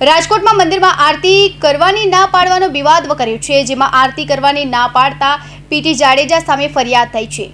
રાજકોટમાં મંદિરમાં આરતી કરવાની ના પાડવાનો વિવાદ કર્યો છે, જેમાં આરતી કરવાની ના પાડતા પીટી જાડેજા સામે ફરિયાદ થઈ છે.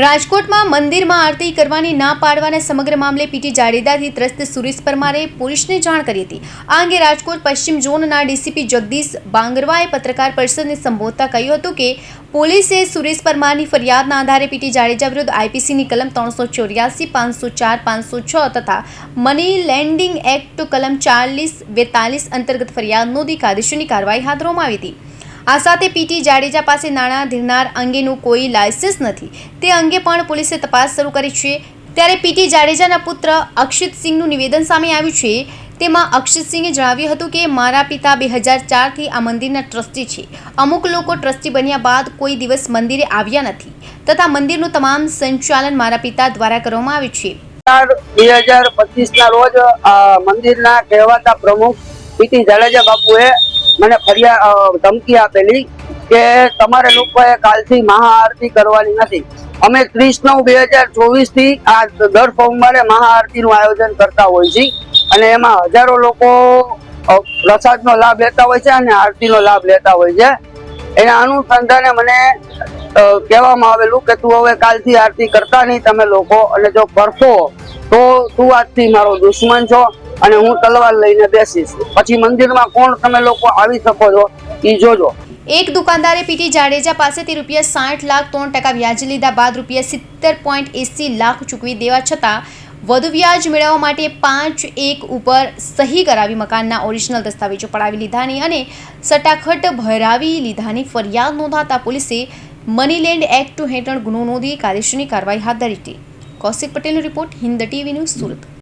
રાજકોટમાં મંદિરમાં આરતી કરવાની ના પાડવાના સમગ્ર મામલે પીટી જાડેજાથી ત્રસ્ત સુરેશ પરમારે પોલીસને જાણ કરી હતી. આ અંગે રાજકોટ પશ્ચિમ ઝોનના ડીસીપી જગદીશ બાંગરવાએ પત્રકાર પરિષદને સંબોધતા કહ્યું હતું કે, પોલીસે સુરેશ પરમારની ફરિયાદના આધારે પીટી જાડેજા વિરુદ્ધ આઈપીસીની કલમ ત્રણસો ચોર્યાસી, પાંચસો ચાર, પાંચસો છ તથા મની લેન્ડિંગ એક્ટ કલમ ચાલીસ, બેતાલીસ અંતર્ગત ફરિયાદ નોંધી કાયદેસરની કાર્યવાહી હાથ ધરવામાં આવી હતી. આ સાથે પીટી જાડેજા પાસે નાણાં ધીરનાર અંગેનું કોઈ લાયસન્સ નથી. તે અંગે પણ પોલીસે તપાસ શરૂ કરી છે. ત્યારે પીટી જાડેજાના પુત્ર અક્ષિત સિંહનું નિવેદન સામે આવ્યું છે. તેમાં અક્ષિત સિંહે જણાવ્યું હતું કે, મારા પિતા બે હજાર ચારથી આ મંદિરના ટ્રસ્ટી છે. અમુક લોકો ટ્રસ્ટી બન્યા બાદ કોઈ દિવસ મંદિરે આવ્યા નથી. તથા મંદિરનું તમામ સંચાલન મારા પિતા દ્વારા કરવામાં આવ્યું છે. બે હજાર પચીસ ના રોજ મંદિરના કહેવાતા પ્રમુખ પીટી જાડેજા બાપુએ મને ફરિયાદ ધમકી આપેલી કે તમારે લોકોએ કાલથી મહાઆરતી કરવાની નથી. અમે ત્રીસ નવ બે હજાર ચોવીસથી આ દર સોમવારે મહાઆરતીનું આયોજન કરતા હોય છે અને એમાં હજારો લોકો પ્રસાદનો લાભ લેતા હોય છે અને આરતીનો લાભ લેતા હોય છે. એના અનુસંધાને મને કહેવામાં આવેલું કે તું હવે કાલથી આરતી કરતા નહીં, તમે લોકો, અને જો કરશો તો તું આજથી મારો દુશ્મન છો. અને હું તલવાર લઈને બેસીશ. પછી મંદિરમાં કોણ તમે લોકો આવી શકો છો, એ જોજો. એક દુકાનદારે પીટી જાડેજા પાસેથી રૂપિયા સાઠ લાખ ત્રણ ટકા વ્યાજ લીધા બાદ રૂપિયા સિત્તેર પોઈન્ટ એસી લાખ ચૂકવી દેવા છતાં વધુ વ્યાજ મેળવવા માટે પાંચ એક ઉપર સહી કરાવી મકાનના ઓરિજિનલ દસ્તાવેજો પડાવી લીધાની અને સટાખટ ભરાવી લીધાની ફરિયાદ નોંધાતા પોલીસે મનીલેન્ડ એક્ટ હેઠળ ગુનો નોંધી કાયદેસરની કાર્યવાહી હાથ ધરી હતી. કૌશિક પટેલનો report Hind TV news Surat.